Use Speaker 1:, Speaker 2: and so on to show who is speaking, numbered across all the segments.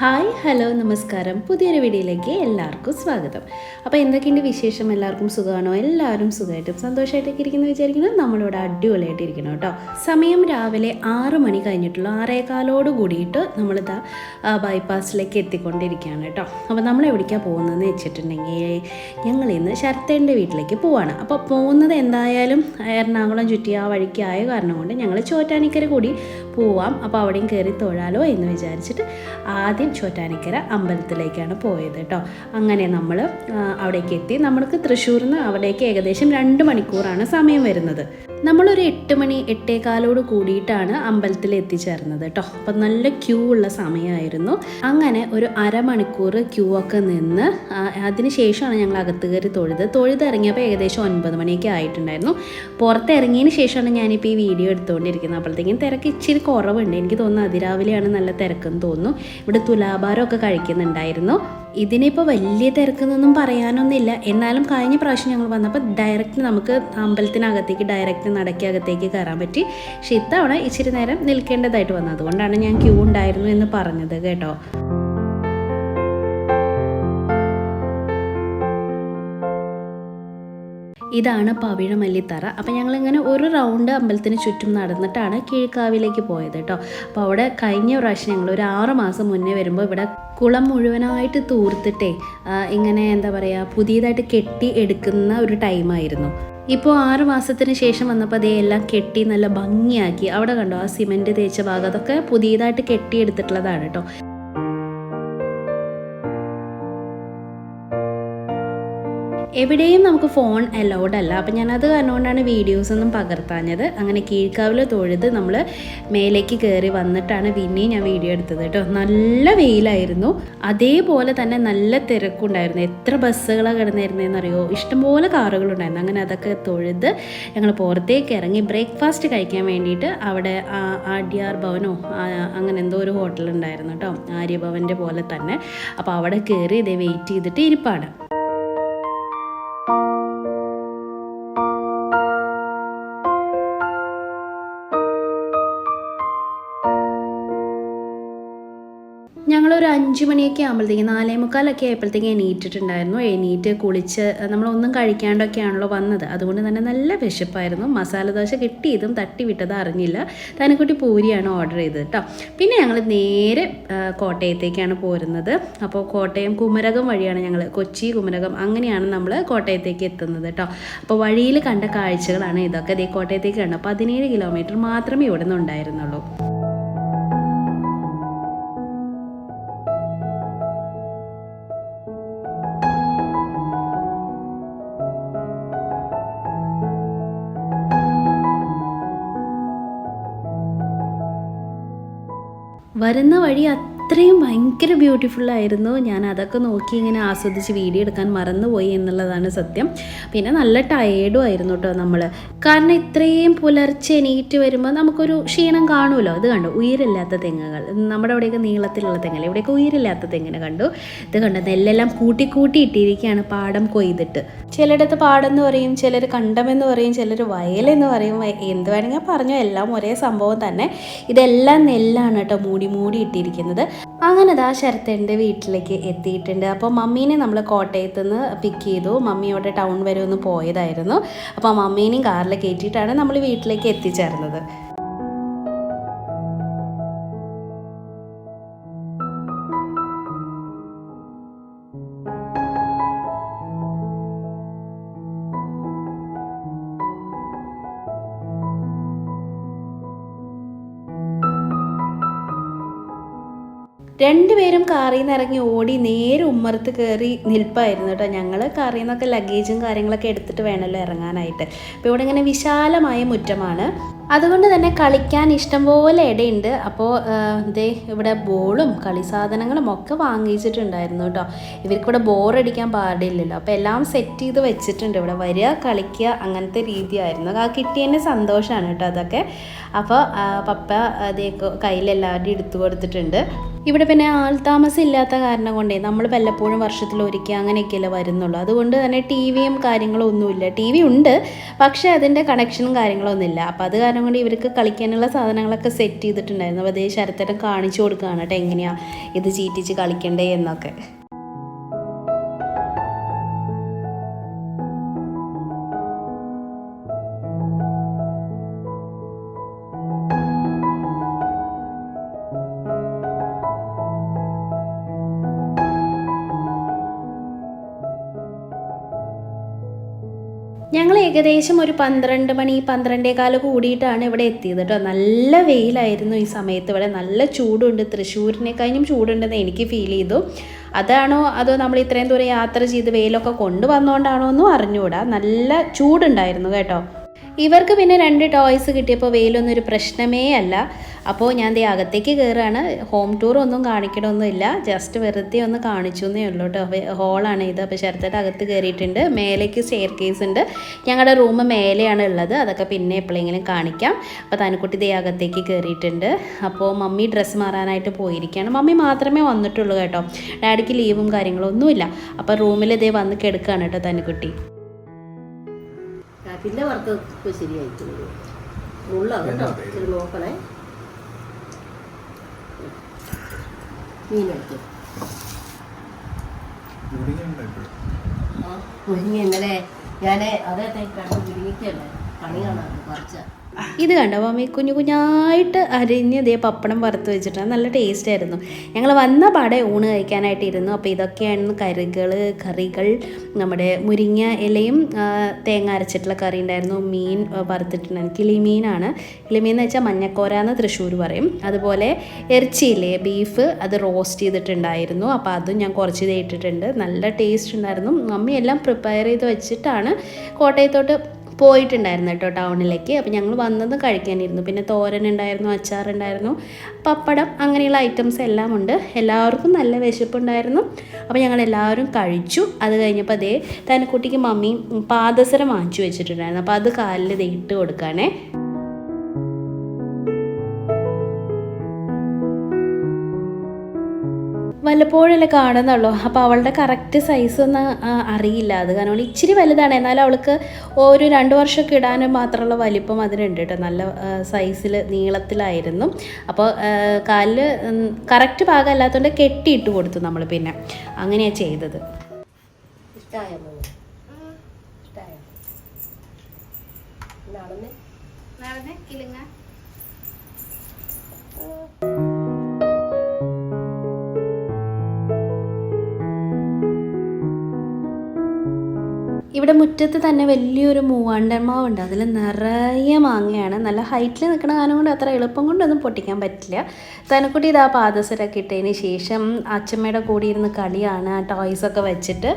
Speaker 1: Hi hello നമസ്കാരം. പുതിയൊരു വീഡിയോയിലേക്ക് എല്ലാവർക്കും സ്വാഗതം. അപ്പോൾ എന്തൊക്കെയുണ്ട് വിശേഷം? എല്ലാവർക്കും സുഖമാണോ? എല്ലാവരും സുഖമായിട്ടും സന്തോഷമായിട്ടൊക്കെ ഇരിക്കുന്നു വിചാരിക്കുന്നത് നമ്മളിവിടെ അടിപൊളിയായിട്ട് ഇരിക്കണം കേട്ടോ. സമയം രാവിലെ ആറ് മണി കഴിഞ്ഞിട്ടുള്ളൂ ആറേകാലോട് കൂടിയിട്ട് നമ്മളിതാ ബൈപ്പാസിലേക്ക് എത്തിക്കൊണ്ടിരിക്കുകയാണ് കേട്ടോ. അപ്പോൾ നമ്മൾ എവിടേക്കാണ് പോകുന്നതെന്ന് വെച്ചിട്ടുണ്ടെങ്കിൽ ഞങ്ങൾ ഇന്ന് ശരത്തേന്റെ വീട്ടിലേക്ക് പോവാണ്. അപ്പോൾ പോകുന്നത് എന്തായാലും എറണാകുളം ചുറ്റി ആ വഴിക്ക് ആയ കാരണം കൊണ്ട് ഞങ്ങൾ ചോറ്റാനിക്കര കൂടി പോവാം. അപ്പോൾ അവിടെയും കയറി തൊഴാലോ എന്ന് വിചാരിച്ചിട്ട് ആദ്യം ചോറ്റാനിക്കര അമ്പലത്തിലേക്കാണ് പോയത് കേട്ടോ. അങ്ങനെ നമ്മൾ അവിടേക്ക് എത്തി. നമ്മൾക്ക് തൃശ്ശൂരിൽ നിന്ന് അവിടേക്ക് ഏകദേശം രണ്ട് മണിക്കൂറാണ് സമയം വരുന്നത്. നമ്മളൊരു എട്ട് മണി എട്ടേകാലോട് കൂടിയിട്ടാണ് അമ്പലത്തിൽ എത്തിച്ചേർന്നത് കേട്ടോ അപ്പം നല്ല ക്യൂ ഉള്ള സമയമായിരുന്നു. അങ്ങനെ ഒരു അരമണിക്കൂർ ക്യൂ ഒക്കെ നിന്ന് അതിന് ശേഷമാണ് ഞങ്ങൾ അകത്ത് കയറി തൊഴുത്. തൊഴുത് ഇറങ്ങിയപ്പോൾ ഏകദേശം ഒൻപത് മണിയൊക്കെ ആയിട്ടുണ്ടായിരുന്നു. പുറത്ത് ഇറങ്ങിയതിന് ശേഷമാണ് ഞാനിപ്പോൾ ഈ വീഡിയോ എടുത്തുകൊണ്ടിരിക്കുന്നത്. അപ്പോഴത്തേക്കും തിരക്ക് ഇച്ചിരി കുറവുണ്ട്. എനിക്ക് തോന്നുന്നു അതിരാവിലെയാണ് നല്ല തിരക്കെന്ന് തോന്നുന്നു. ഇവിടെ തുലാഭാരമൊക്കെ കഴിക്കുന്നുണ്ടായിരുന്നു. ഇതിനിപ്പോൾ വലിയ തിരക്കെന്നൊന്നും പറയാനൊന്നുമില്ല. എന്നാലും കഴിഞ്ഞ പ്രാവശ്യം ഞങ്ങൾ വന്നപ്പോൾ ഡയറക്റ്റ് നമുക്ക് അമ്പലത്തിനകത്തേക്ക് ഡയറക്റ്റ് നടക്കകത്തേക്ക് കയറാൻ പറ്റി. പക്ഷെ ഇത്തവണ ഇച്ചിരി നേരം നിൽക്കേണ്ടതായിട്ട് വന്നത് അതുകൊണ്ടാണ് ഞാൻ ക്യൂ ഉണ്ടായിരുന്നു എന്ന് പറഞ്ഞത് കേട്ടോ. ഇതാണ് പവിഴമല്ലിത്തറ അപ്പം ഞങ്ങളിങ്ങനെ ഒരു റൗണ്ട് അമ്പലത്തിന് ചുറ്റും നടന്നിട്ടാണ് കീഴ്ക്കാവിലേക്ക് പോയത് കേട്ടോ. അപ്പോൾ അവിടെ കഴിഞ്ഞ പ്രാവശ്യം ഞങ്ങൾ ഒരു ആറ് മാസം മുന്നേ വരുമ്പോൾ ഇവിടെ കുളം മുഴുവനായിട്ട് തൂർത്തിട്ടേ ഇങ്ങനെ എന്താ പറയുക പുതിയതായിട്ട് കെട്ടി എടുക്കുന്ന ഒരു ടൈമായിരുന്നു ഇപ്പോൾ ആറ് മാസത്തിന് ശേഷം വന്നപ്പോൾ അതേ എല്ലാം കെട്ടി നല്ല ഭംഗിയാക്കി. അവിടെ കണ്ടോ ആ സിമെന്റ് തേച്ച ഭാഗം അതൊക്കെ പുതിയതായിട്ട് കെട്ടിയെടുത്തിട്ടുള്ളതാണ് കേട്ടോ. എവിടെയും നമുക്ക് ഫോൺ അലൗഡ് അല്ല. അപ്പം ഞാനത് കാരണമുകൊണ്ടാണ് വീഡിയോസ് ഒന്നും പകർത്താഞ്ഞത്. അങ്ങനെ കീഴ്ക്കാവിൽ തൊഴുത് നമ്മൾ മേലേക്ക് കയറി വന്നിട്ടാണ് പിന്നെയും ഞാൻ വീഡിയോ എടുത്തത് കേട്ടോ. നല്ല വെയിലായിരുന്നു. അതേപോലെ തന്നെ നല്ല തിരക്കുണ്ടായിരുന്നു. എത്ര ബസ്സുകളാണ് കിടന്നിരുന്നതെന്ന് അറിയോ ഇഷ്ടംപോലെ കാറുകളുണ്ടായിരുന്നു. അങ്ങനെ അതൊക്കെ തൊഴുത് ഞങ്ങൾ പുറത്തേക്ക് ഇറങ്ങി ബ്രേക്ക്ഫാസ്റ്റ് കഴിക്കാൻ വേണ്ടിയിട്ട് അവിടെ ആ ആര്യാർ ഭവനോ അങ്ങനെ എന്തോ ഒരു ഹോട്ടലുണ്ടായിരുന്നു കേട്ടോ. ആര്യഭവന്റെ പോലെ തന്നെ. അപ്പോൾ അവിടെ കയറി ഇതേ വെയിറ്റ് ചെയ്തിട്ട് ഇരിപ്പാണ്. അഞ്ച് മണിയൊക്കെ ആകുമ്പോഴത്തേക്കും നാലേ മുക്കാലൊക്കെ ആയപ്പോഴത്തേക്കും എണീറ്റിട്ടുണ്ടായിരുന്നു. എണീറ്റ് കുളിച്ച് നമ്മളൊന്നും കഴിക്കാണ്ടൊക്കെയാണല്ലോ വന്നത്. അതുകൊണ്ട് തന്നെ നല്ല വിശപ്പായിരുന്നു. മസാല ദോശ കിട്ടിയതും തട്ടി വിട്ടത് അറിഞ്ഞില്ല. തനക്കുട്ടി പൂരിയാണ് ഓർഡർ ചെയ്തത് കേട്ടോ പിന്നെ ഞങ്ങൾ നേരെ കോട്ടയത്തേക്കാണ് പോരുന്നത്. അപ്പോൾ കോട്ടയം കുമരകം വഴിയാണ് ഞങ്ങൾ കൊച്ചി കുമരകം അങ്ങനെയാണ് നമ്മൾ കോട്ടയത്തേക്ക് എത്തുന്നത് കേട്ടോ അപ്പോൾ വഴിയിൽ കണ്ട കാഴ്ചകളാണ് ഇതൊക്കെ. ദേ കോട്ടയത്തേക്ക് കണ്ടു? പതിനേഴ് കിലോമീറ്റർ മാത്രമേ ഇവിടെ നിന്ന് ഉണ്ടായിരുന്നുള്ളൂ. വരുന്ന വഴി അത്രയും ഭയങ്കര ബ്യൂട്ടിഫുൾ ആയിരുന്നു. ഞാൻ അതൊക്കെ നോക്കി ഇങ്ങനെ ആസ്വദിച്ച് വീഡിയോ എടുക്കാൻ മറന്നുപോയി എന്നുള്ളതാണ് സത്യം. പിന്നെ നല്ല ടയേർഡും ആയിരുന്നു കേട്ടോ നമ്മൾ കാരണം ഇത്രയും പുലർച്ചെ എണീറ്റ് വരുമ്പോൾ നമുക്കൊരു ക്ഷീണം കാണുമല്ലോ. അത് കണ്ടു? ഉയരില്ലാത്ത തെങ്ങുകൾ. നമ്മുടെ അവിടെയൊക്കെ നീളത്തിലുള്ള തെങ്ങൽ ഇവിടെയൊക്കെ ഉയരില്ലാത്ത തെങ്ങിനെ കണ്ടു. ഇത് കണ്ടു? നെല്ലെല്ലാം കൂട്ടി കൂട്ടി ഇട്ടിരിക്കുകയാണ് പാടം കൊയ്തിട്ട്. ചിലയിടത്ത് പാടം എന്ന് പറയും ചിലർ കണ്ടമെന്ന് പറയും ചിലർ വയലെന്ന് പറയും. എന്ത് വേണമെങ്കിൽ പറഞ്ഞു. എല്ലാം ഒരേ സംഭവം തന്നെ. ഇതെല്ലാം നെല്ലാണ് കേട്ടോ മൂടി മൂടി ഇട്ടിരിക്കുന്നത്. അങ്ങനെ ദാ ശരത്തേന്റെ വീട്ടിലേക്ക് എത്തിയിട്ടുണ്ട്. അപ്പോൾ മമ്മീനെ നമ്മൾ കോട്ടയത്ത് നിന്ന് പിക്ക് ചെയ്തു മമ്മിയോടെ ടൗൺ വരെ ഒന്ന് പോയതായിരുന്നു. അപ്പോൾ മമ്മീനെയും കാറിൽ കയറ്റിയിട്ടാണ് നമ്മൾ വീട്ടിലേക്ക് എത്തിച്ചേർന്നത്. രണ്ടുപേരും കാറിൽ നിന്ന് ഇറങ്ങി ഓടി നേരെ ഉമ്മറത്ത് കയറി നിൽപ്പായിരുന്നു കേട്ടോ. ഞങ്ങൾ കാറിൽ നിന്നൊക്കെ ലഗേജും കാര്യങ്ങളൊക്കെ എടുത്തിട്ട് വേണമല്ലോ ഇറങ്ങാനായിട്ട്. അപ്പോൾ ഇവിടെ ഇങ്ങനെ വിശാലമായ മുറ്റമാണ്. അതുകൊണ്ട് തന്നെ കളിക്കാൻ ഇഷ്ടംപോലെ ഇടയുണ്ട്. അപ്പോൾ ഇതേ ഇവിടെ ബോളും കളി സാധനങ്ങളും ഒക്കെ വാങ്ങിച്ചിട്ടുണ്ടായിരുന്നു കേട്ടോ. ഇവർക്കിവിടെ ബോറടിക്കാൻ പാടില്ലല്ലോ. അപ്പോൾ എല്ലാം സെറ്റ് ചെയ്ത് വെച്ചിട്ടുണ്ട്. ഇവിടെ വരിക കളിക്കുക അങ്ങനത്തെ രീതിയായിരുന്നു. ആ കിട്ടിയതിന്റെ സന്തോഷമാണ് കേട്ടോ അതൊക്കെ. അപ്പോൾ പപ്പ അതേ കയ്യിലെല്ലാവരുടെയും എടുത്തു കൊടുത്തിട്ടുണ്ട്. ഇവിടെ പിന്നെ ആൾതാമസം ഇല്ലാത്ത കാരണം കൊണ്ടേ നമ്മൾ വല്ലപ്പോഴും വർഷത്തിൽ ഒരിക്കൽ അങ്ങനെയൊക്കെയല്ലേ വരുന്നുള്ളൂ. അതുകൊണ്ട് തന്നെ ടി വിയും കാര്യങ്ങളും ഒന്നുമില്ല. ടി വി ഉണ്ട് പക്ഷേ അതിന്റെ കണക്ഷനും കാര്യങ്ങളൊന്നും ഇല്ല അപ്പോൾ അത് കാരണം കൊണ്ട് ഇവർക്ക് കളിക്കാനുള്ള സാധനങ്ങളൊക്കെ സെറ്റ് ചെയ്തിട്ടുണ്ടായിരുന്നു. അപ്പോൾ അതേ ശരത്തേട്ടൻ കാണിച്ചു കൊടുക്കുകയാണ് കേട്ടോ എങ്ങനെയാണ് ഇത് ചീറ്റിച്ച് കളിക്കണ്ടേ എന്നൊക്കെ. ഏകദേശം ഒരു പന്ത്രണ്ട് മണി പന്ത്രണ്ടേ കാൽ കൂടിയിട്ടാണ് ഇവിടെ എത്തിയത് കേട്ടോ നല്ല വെയിലായിരുന്നു ഈ സമയത്ത് ഇവിടെ. നല്ല ചൂടുണ്ട്. തൃശ്ശൂരിനെ കഴിഞ്ഞും ചൂടുണ്ടെന്ന് എനിക്ക് ഫീൽ ചെയ്തു. അതാണോ അതോ നമ്മൾ ഇത്രയും ദൂരം യാത്ര ചെയ്ത് വെയിലൊക്കെ കൊണ്ടുവന്നുകൊണ്ടാണോ എന്നും അറിഞ്ഞുകൂടാ നല്ല ചൂടുണ്ടായിരുന്നു കേട്ടോ. ഇവർക്ക് പിന്നെ രണ്ട് ടോയ്സ് കിട്ടിയപ്പോൾ വെയിലൊന്നും ഒരു പ്രശ്നമേ അല്ല. അപ്പോൾ ഞാൻ ദേ അകത്തേക്ക് കയറുകയാണ് ഹോം ടൂർ ഒന്നും കാണിക്കണമൊന്നുമില്ല ജസ്റ്റ് വെറുതെ ഒന്ന് കാണിച്ചു എന്നേ ഉള്ളൂ കേട്ടോ ഹോളാണ് ഇത്. അപ്പോൾ ചെറുതായിട്ട് അകത്ത് കയറിയിട്ടുണ്ട് മേലേക്ക് സ്റ്റെയർ കേസ് ഉണ്ട്. ഞങ്ങളുടെ റൂം മേലെയാണ് ഉള്ളത്. അതൊക്കെ പിന്നെ എപ്പോഴെങ്കിലും കാണിക്കാം. അപ്പോൾ തനുക്കുട്ടി ദേ അകത്തേക്ക് കയറിയിട്ടുണ്ട് അപ്പോൾ മമ്മി ഡ്രസ്സ് മാറാനായിട്ട് പോയിരിക്കുകയാണ് മമ്മി മാത്രമേ വന്നിട്ടുള്ളൂ കേട്ടോ. ഡാഡിക്ക് ലീവും കാര്യങ്ങളും ഒന്നുമില്ല. അപ്പോൾ റൂമിൽ ഇതേ വന്ന് കിടക്കുകയാണ് കേട്ടോ തനുക്കുട്ടി.
Speaker 2: പിന്നെ വർക്ക് ശരിയായിട്ടുള്ളൂ മുള്ളാണ് കേട്ടോ ഇച്ചിരി മീനെടുത്തു. ആ മുരിങ്ങ ഇന്നലെ ഞാൻ അതേ തൈക്കാണ് മുരിങ്ങിക്കല്ലേ പണി കാണാറ് കുറച്ച
Speaker 1: ഇത് കണ്ടോ മമ്മി കുഞ്ഞു കുഞ്ഞായിട്ട് അരിഞ്ഞ് ഇതേ പപ്പടം വറുത്ത് വെച്ചിട്ടാണ് നല്ല ടേസ്റ്റ് ആയിരുന്നു. ഞങ്ങൾ വന്ന പാടെ ഊണ് കഴിക്കാനായിട്ട് ഇരുന്നു. അപ്പോൾ ഇതൊക്കെയാണ് കറികൾ കറികൾ. നമ്മുടെ മുരിങ്ങ ഇലയും തേങ്ങ അരച്ചിട്ടുള്ള കറി ഉണ്ടായിരുന്നു. മീൻ വറുത്തിട്ടുണ്ടായിരുന്നു. കിളിമീനാണ്. കിളിമീൻ എന്ന് വെച്ചാൽ മഞ്ഞക്കോര എന്ന് തൃശ്ശൂർ പറയും. അതുപോലെ ഇറച്ചിയില്ലേ ബീഫ് അത് റോസ്റ്റ് ചെയ്തിട്ടുണ്ടായിരുന്നു. അപ്പോൾ അതും ഞാൻ കുറച്ച് ഇത് ഇട്ടിട്ടുണ്ട്. നല്ല ടേസ്റ്റ് ഉണ്ടായിരുന്നു. മമ്മി എല്ലാം പ്രിപ്പയർ ചെയ്ത് വെച്ചിട്ടാണ് കോട്ടയത്തോട്ട് പോയിട്ടുണ്ടായിരുന്നു കേട്ടോ ടൗണിലേക്ക്. അപ്പോൾ ഞങ്ങൾ വന്നത് കഴിക്കാനിരുന്നു. പിന്നെ തോരൻ ഉണ്ടായിരുന്നു അച്ചാറുണ്ടായിരുന്നു പപ്പടം അങ്ങനെയുള്ള ഐറ്റംസ് എല്ലാം ഉണ്ട്. എല്ലാവർക്കും നല്ല വിശപ്പുണ്ടായിരുന്നു. അപ്പോൾ ഞങ്ങൾ എല്ലാവരും കഴിച്ചു. അത് കഴിഞ്ഞപ്പോൾ അതേ തന്നെ കുട്ടിക്ക് മമ്മി പാദസരം വാങ്ങിച്ചു വെച്ചിട്ടുണ്ടായിരുന്നു. അപ്പോൾ അത് കാലിൽ ദേ ഇട്ട് കൊടുക്കുകയാണേ വല്ലപ്പോഴല്ലേ കാണുന്നുള്ളൂ. അപ്പോൾ അവളുടെ കറക്റ്റ് സൈസ് ഒന്നും അറിയില്ല. അത് കാരണം അവൾ ഇച്ചിരി വലുതാണ്. എന്നാലും അവൾക്ക് ഒരു രണ്ട് വർഷമൊക്കെ ഇടാൻ മാത്രമുള്ള വലിപ്പം അതിനുണ്ട് കേട്ടോ. നല്ല സൈസിൽ നീളത്തിലായിരുന്നു. അപ്പോൾ കാലിൽ കറക്റ്റ് ഭാഗം അല്ലാത്തതുകൊണ്ട് കെട്ടിയിട്ട് കൊടുത്തു നമ്മൾ പിന്നെ. അങ്ങനെയാണ് ചെയ്തത്.
Speaker 2: ഇഷ്ടമായോ മോനെ ഇഷ്ടമായോ
Speaker 1: ഇവിടെ മുറ്റത്ത് തന്നെ വലിയൊരു മൂവാണ്ടമാവ് ഉണ്ട് അതിൽ നിറയെ മാങ്ങയാണ്. നല്ല ഹൈറ്റിൽ നിൽക്കുന്ന കാരണം കൊണ്ട് അത്ര എളുപ്പം കൊണ്ടൊന്നും പൊട്ടിക്കാൻ പറ്റില്ല. തനക്കുട്ടി ഇതാ പാദസരൊക്കെ ഇട്ടതിന് ശേഷം അച്ഛമ്മയുടെ കൂടെ ഇരുന്ന് കളിയാണ് ടോയ്സൊക്കെ വെച്ചിട്ട്.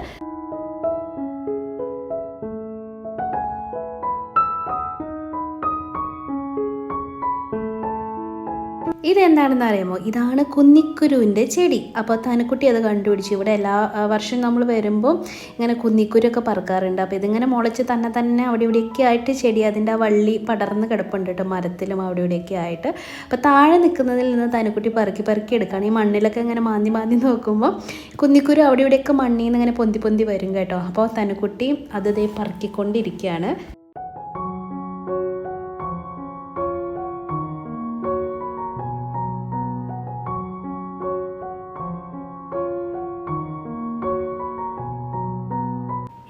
Speaker 1: ഇതെന്താണെന്ന് അറിയുമോ? ഇതാണ് കുന്നിക്കുരുവിന്റെ ചെടി. അപ്പോൾ തനക്കുട്ടി അത് കണ്ടുപിടിച്ചു. ഇവിടെ എല്ലാ വർഷവും നമ്മൾ വരുമ്പോൾ ഇങ്ങനെ കുന്നിക്കുരുവൊക്കെ പറക്കാറുണ്ട്. അപ്പോൾ ഇതിങ്ങനെ മുളച്ച് തന്നെ തന്നെ അവിടെ ഇവിടെയൊക്കെ ആയിട്ട് ചെടി അതിന്റെ ആ വള്ളി പടർന്ന് കിടപ്പുണ്ട് കേട്ടോ. മരത്തിലും അവിടെ ഇവിടെയൊക്കെ ആയിട്ട്. അപ്പോൾ താഴെ നിൽക്കുന്നതിൽ നിന്ന് തനക്കുട്ടി പറക്കി പറക്കി എടുക്കുകയാണ്. ഈ മണ്ണിലൊക്കെ ഇങ്ങനെ മാന്തി മാന്തി നോക്കുമ്പോൾ കുന്നിക്കുരു അവിടെ ഇവിടെയൊക്കെ മണ്ണിൽ നിന്ന് ഇങ്ങനെ പൊന്തി പൊന്തി വരും കേട്ടോ. അപ്പോൾ തനക്കുട്ടി അത് ഇതേ പറക്കിക്കൊണ്ടിരിക്കുകയാണ്.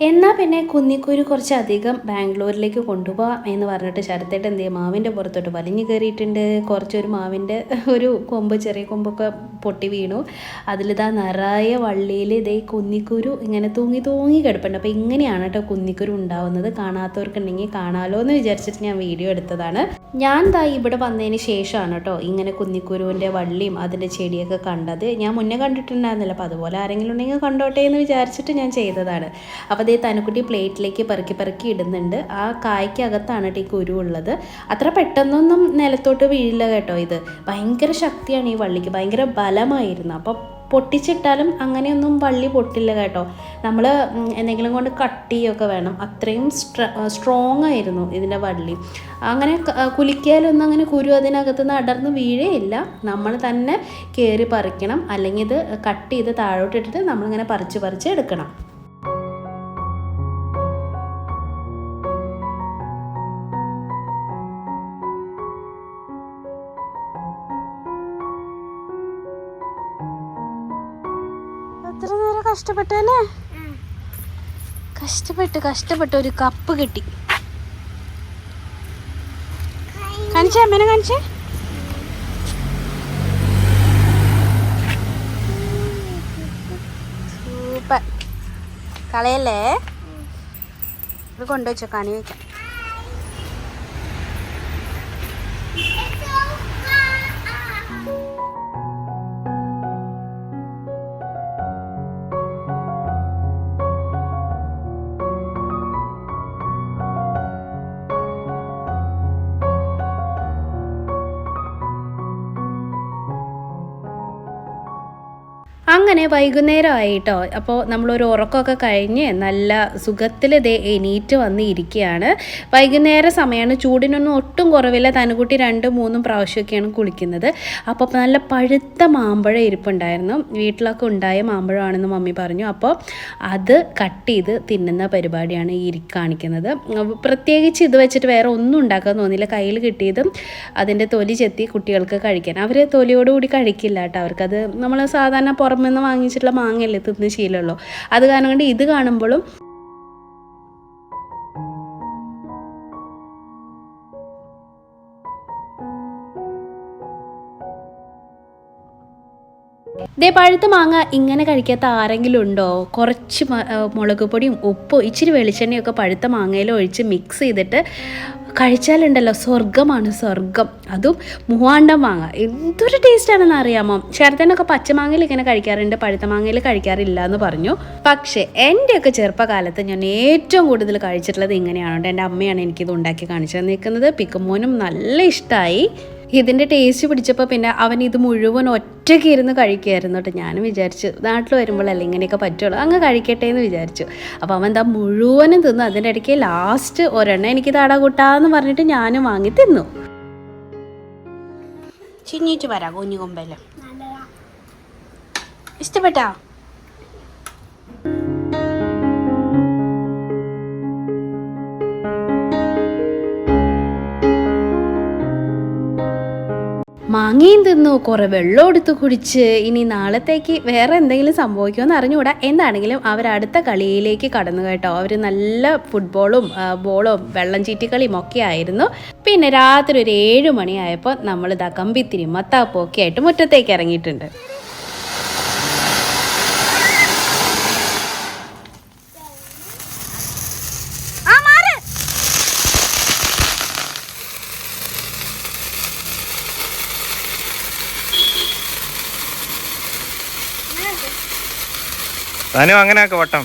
Speaker 1: എന്നാൽ പിന്നെ കുന്നിക്കുരു കുറച്ചധികം ബാംഗ്ലൂരിലേക്ക് കൊണ്ടുപോകാം എന്ന് പറഞ്ഞിട്ട് ശരത്തേട്ട് എന്ത് ചെയ്യും? മാവിന്റെ പുറത്തോട്ട് വലിഞ്ഞു കയറിയിട്ടുണ്ട്. കുറച്ചൊരു മാവിന്റെ ഒരു കൊമ്പ് ചെറിയ കൊമ്പൊക്കെ പൊട്ടി വീണു. അതിലിതാ നിറയെ വള്ളിയിൽ ഇതേ കുന്നിക്കുരു ഇങ്ങനെ തൂങ്ങി തൂങ്ങി കിടപ്പുണ്ട്. അപ്പോൾ ഇങ്ങനെയാണ് കേട്ടോ കുന്നിക്കുരു ഉണ്ടാവുന്നത്. കാണാത്തവർക്കുണ്ടെങ്കിൽ കാണാലോ എന്ന് വിചാരിച്ചിട്ട് ഞാൻ വീഡിയോ എടുത്തതാണ്. ഞാൻ ദാ ഇവിടെ വന്നതിന് ശേഷമാണ് കേട്ടോ ഇങ്ങനെ കുന്നിക്കുരുവിന്റെ വള്ളിയും അതിന്റെ ചെടിയൊക്കെ കണ്ടത്. ഞാൻ മുന്നേ കണ്ടിട്ടുണ്ടായിരുന്നില്ല. അപ്പോൾ അതുപോലെ ആരെങ്കിലും ഉണ്ടെങ്കിൽ കണ്ടോട്ടെ എന്ന് വിചാരിച്ചിട്ട് ഞാൻ ചെയ്തതാണ്. അപ്പോൾ അതേ തനുക്കുട്ടി പ്ലേറ്റിലേക്ക് പെറുക്കി പെറുക്കി ഇടുന്നുണ്ട്. ആ കായ്ക്കകത്താണ് കേട്ടോ ഈ കുരു ഉള്ളത്. അത്ര പെട്ടെന്നൊന്നും നിലത്തോട്ട് വീഴില്ല കേട്ടോ ഇത്. ഭയങ്കര ശക്തിയാണ് ഈ വള്ളിക്ക്. ഭയങ്കര ബലമായിരുന്നു. അപ്പോൾ പൊട്ടിച്ചിട്ടാലും അങ്ങനെയൊന്നും വള്ളി പൊട്ടില്ല കേട്ടോ. നമ്മൾ എന്തെങ്കിലും കൊണ്ട് കട്ട് ചെയ്യുകയൊക്കെ വേണം. അത്രയും സ്ട്രോങ് ആയിരുന്നു ഇതിന്റെ വള്ളി. അങ്ങനെ കുലിക്കാലൊന്നും അങ്ങനെ കുരു അതിനകത്ത് നിന്ന് അടർന്ന് വീഴേയില്ല നമ്മൾ തന്നെ കയറി പറിക്കണം. അല്ലെങ്കിൽ ഇത് കട്ട് ചെയ്ത് താഴോട്ടിട്ടിട്ട് നമ്മളിങ്ങനെ പറിച്ച് പറിച്ച് എടുക്കണം. കഷ്ടപ്പെട്ടല്ലേ കഷ്ടപ്പെട്ട് കഷ്ടപ്പെട്ട് ഒരു കപ്പ് കിട്ടി. കാണിച്ചേ അമ്മേനെ കാണിച്ചേ? സൂപ്പർ. കളയല്ലേ? ഇത് കൊണ്ടുവച്ചോ കണി വെക്കാം അങ്ങനെ വൈകുന്നേരം ആയിട്ടോ അപ്പോൾ നമ്മളൊരു ഉറക്കമൊക്കെ കഴിഞ്ഞ് നല്ല സുഖത്തിൽ ദേ എണീറ്റ് വന്ന് ഇരിക്കുകയാണ്. വൈകുന്നേര സമയമാണ് ചൂടിനൊന്നും ഒട്ടും കുറവില്ല. തനുകുട്ടി രണ്ടും മൂന്നും പ്രാവശ്യമൊക്കെയാണ് കുളിക്കുന്നത്. അപ്പോൾ നല്ല പഴുത്ത മാമ്പഴം ഇരിപ്പുണ്ടായിരുന്നു. വീട്ടിലൊക്കെ ഉണ്ടായ മാമ്പഴമാണെന്ന് മമ്മി പറഞ്ഞു. അപ്പോൾ അത് കട്ട് ചെയ്ത് തിന്നുന്ന പരിപാടിയാണ് ഈ കാണിക്കുന്നത്. പ്രത്യേകിച്ച് ഇത് വെച്ചിട്ട് വേറെ ഒന്നും ഉണ്ടാക്കാൻ തോന്നിയില്ല. കയ്യിൽ കിട്ടിയതും അതിന്റെ തൊലി ചെത്തി കുട്ടികൾക്ക് കഴിക്കാൻ. അവർ തൊലിയോടുകൂടി കഴിക്കില്ല കേട്ടോ. അവർക്കത് നമ്മൾ സാധാരണ പുറമെ നിന്ന് വാങ്ങിച്ചിട്ടുള്ള മാങ്ങയല്ലേ തിന്ന് ശീലമുള്ളൂ. അത് കാരണം കൊണ്ട് ഇത് കാണുമ്പോഴും ദേ പഴുത്ത മാങ്ങ ഇങ്ങനെ കഴിക്കാത്ത ആരെങ്കിലും ഉണ്ടോ? കുറച്ച് മുളക് പൊടിയും ഉപ്പും ഇച്ചിരി വെളിച്ചെണ്ണയൊക്കെ പഴുത്ത മാങ്ങയിൽ ഒഴിച്ച് മിക്സ് ചെയ്തിട്ട് കഴിച്ചാലുണ്ടല്ലോ. സ്വർഗമാണ് സ്വർഗം അതും മൂവാണ്ടം മാങ്ങ. എന്തൊരു ടേസ്റ്റാണെന്ന് അറിയാമോ? ചേർത്തനൊക്കെ പച്ചമാങ്ങയിൽ ഇങ്ങനെ കഴിക്കാറുണ്ട് പഴുത്ത മാങ്ങയിൽ കഴിക്കാറില്ല എന്ന് പറഞ്ഞു. പക്ഷേ എന്റെയൊക്കെ ചെറുപ്പകാലത്ത് ഞാൻ ഏറ്റവും കൂടുതൽ കഴിച്ചിട്ടുള്ളത് ഇങ്ങനെയാണ് എന്റെ അമ്മയാണ് എനിക്കിത് ഉണ്ടാക്കി കാണിച്ചു തന്നിരിക്കുന്നത്. പിക്കുമോനും നല്ല ഇഷ്ടമായി ഇതിന്റെ ടേസ്റ്റ് പിടിച്ചപ്പോൾ പിന്നെ അവൻ ഇത് മുഴുവൻ ഒറ്റയ്ക്ക് ഇരുന്ന് കഴിക്കുമായിരുന്നു കേട്ടോ. ഞാനും വിചാരിച്ചു നാട്ടിൽ വരുമ്പോഴല്ലേ ഇങ്ങനെയൊക്കെ പറ്റുള്ളൂ. അങ്ങ് കഴിക്കട്ടെ എന്ന് വിചാരിച്ചു. അപ്പോൾ അവൻ എന്താ മുഴുവനും തിന്നു. അതിന്റെ ഇടയ്ക്ക് ലാസ്റ്റ് ഒരെണ്ണം എനിക്ക് താടാ കൂട്ടാന്ന് പറഞ്ഞിട്ട് ഞാനും വാങ്ങി തിന്നു. ചിഞ്ഞിട്ട് വരാം കുഞ്ഞു കൊമ്പല്ലേ? ഇഷ്ടപ്പെട്ടാ? മാങ്ങയും തിന്നു കുറേ വെള്ളം എടുത്ത് കുടിച്ച് ഇനി നാളത്തേക്ക് വേറെ എന്തെങ്കിലും സംഭവിക്കുമെന്ന് അറിഞ്ഞുകൂടാ. എന്താണെങ്കിലും അവർ അടുത്ത കളിയിലേക്ക് കടന്നു കേട്ടോ. അവർ നല്ല ഫുട്ബോളും ബോളും വെള്ളം ചീറ്റിക്കളിയും ഒക്കെ ആയിരുന്നു. പിന്നെ രാത്രി ഒരു ഏഴ് മണിയായപ്പോൾ നമ്മൾ ഇതാ കമ്പിത്തിരി മത്താപ്പൊക്കെ ആയിട്ട് മുറ്റത്തേക്ക് ഇറങ്ങിയിട്ടുണ്ട്.
Speaker 3: തനു അങ്ങനെ ആക്ക വട്ടം.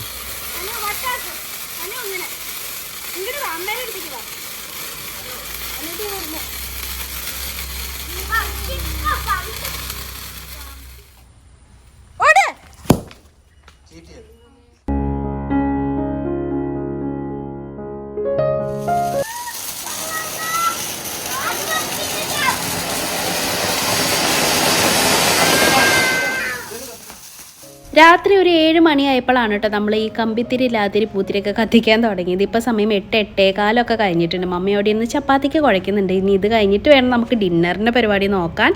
Speaker 1: രാത്രി ഒരു ഏഴ് മണിയായപ്പോഴാണ് കേട്ടോ നമ്മൾ ഈ കമ്പിത്തിരി ലാതിരി പൂത്തിരിയൊക്കെ കത്തിക്കാൻ തുടങ്ങിയത്. ഇപ്പോൾ സമയം എട്ട് എട്ടേകാലൊക്കെ കഴിഞ്ഞിട്ടുണ്ട്. മമ്മിയോടെ ഇന്ന് ചപ്പാത്തിക്ക് കുഴയ്ക്കുന്നുണ്ട് ഇനി ഇത് കഴിഞ്ഞിട്ട് വേണം നമുക്ക് ഡിന്നറിന്റെ പരിപാടി നോക്കാൻ.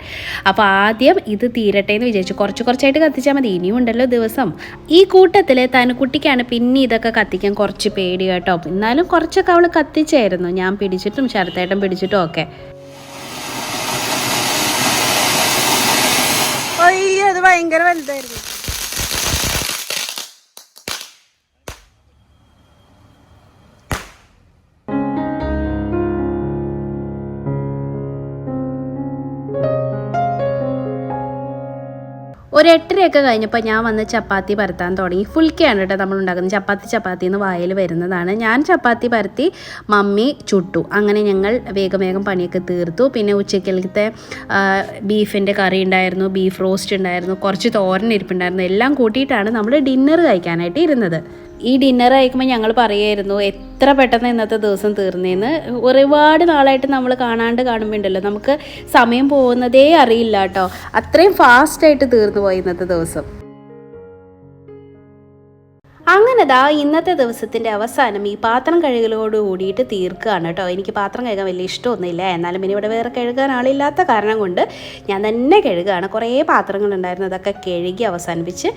Speaker 1: അപ്പോൾ ആദ്യം ഇത് തീരട്ടെ എന്ന് വിചാരിച്ചു. കുറച്ച് കുറച്ചായിട്ട് കത്തിച്ചാൽ മതി. ഇനിയും ഉണ്ടല്ലോ ദിവസം. ഈ കൂട്ടത്തിൽ തനുക്കുട്ടിക്കാണ് പിന്നെ ഇതൊക്കെ കത്തിക്കാൻ കുറച്ച് പേടി കേട്ടോ. എന്നാലും കുറച്ചൊക്കെ അവൾ കത്തിച്ചായിരുന്നു. ഞാൻ പിടിച്ചിട്ടും ശരത്തേട്ടൻ പിടിച്ചിട്ടും ഒക്കെ.
Speaker 4: അത് ഭയങ്കര വലുതായിരുന്നു.
Speaker 1: ഒരു എട്ടരയൊക്കെ കഴിഞ്ഞപ്പോൾ ഞാൻ വന്ന് ചപ്പാത്തി പരത്താൻ തുടങ്ങി. ഫുൾക്കയാണ് കേട്ടോ നമ്മൾ ഉണ്ടാക്കുന്നത്. ചപ്പാത്തി ചപ്പാത്തി എന്ന് വായിൽ വരുന്നതാണ്. ഞാൻ ചപ്പാത്തി പരത്തി മമ്മി ചുട്ടു. അങ്ങനെ ഞങ്ങൾ വേഗം വേഗം പണിയൊക്കെ തീർത്തു. പിന്നെ ഉച്ചക്കലത്തെ ബീഫിന്റെ കറി ഉണ്ടായിരുന്നു ബീഫ് റോസ്റ്റ് ഉണ്ടായിരുന്നു കുറച്ച് തോരൻ ഇരിപ്പുണ്ടായിരുന്നു. എല്ലാം കൂട്ടിയിട്ടാണ് നമ്മൾ ഡിന്നർ കഴിക്കാനായിട്ട് ഇരുന്നത്. ഈ ഡിന്നർ അയക്കുമ്പോൾ ഞങ്ങൾ പറയായിരുന്നു എത്ര പെട്ടെന്ന് ഇന്നത്തെ ദിവസം തീർന്നേന്ന്? ഒരുപാട് നാളായിട്ട് നമ്മൾ കാണാണ്ട് കാണുമ്പോൾ ഉണ്ടല്ലോ നമുക്ക് സമയം പോകുന്നതേ അറിയില്ല കേട്ടോ. അത്രയും ഫാസ്റ്റായിട്ട് തീർന്നു പോയി ഇന്നത്തെ ദിവസം. അങ്ങനെ ദാ ഇന്നത്തെ ദിവസത്തിന്റെ അവസാനം ഈ പാത്രം കഴുകലോട് കൂടിയിട്ട് തീർക്കുകയാണ് കേട്ടോ. എനിക്ക് പാത്രം കഴുകാൻ വലിയ ഇഷ്ടമൊന്നുമില്ല. എന്നാലും ഇനി ഇവിടെ വേറെ കഴുകാൻ ആളില്ലാത്ത കാരണം കൊണ്ട് ഞാൻ തന്നെ കഴുകുകയാണ് കുറേ പാത്രങ്ങളുണ്ടായിരുന്നു അതൊക്കെ കഴുകി അവസാനിപ്പിച്ച്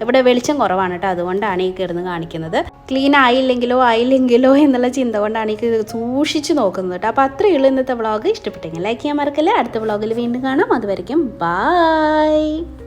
Speaker 1: ഇവിടെ വെളിച്ചം കുറവാണ് കേട്ടോ. അതുകൊണ്ടാണ് ഈ കിടന്ന് കാണിക്കുന്നത്. ക്ലീൻ ആയില്ലെങ്കിലോ ആയില്ലെങ്കിലോ എന്നുള്ള ചിന്ത കൊണ്ടാണ് ഈ സൂക്ഷിച്ച് നോക്കുന്നത് കേട്ടോ. അപ്പോൾ അത്രയേ ഉള്ളൂ ഇന്നത്തെ വ്ളോഗ്. ഇഷ്ടപ്പെട്ടെങ്കിൽ ലൈക്ക് ചെയ്യാൻ മറക്കല്ലേ. അടുത്ത വ്ളോഗിൽ വീണ്ടും കാണാം. അതുവരെയും ബായ്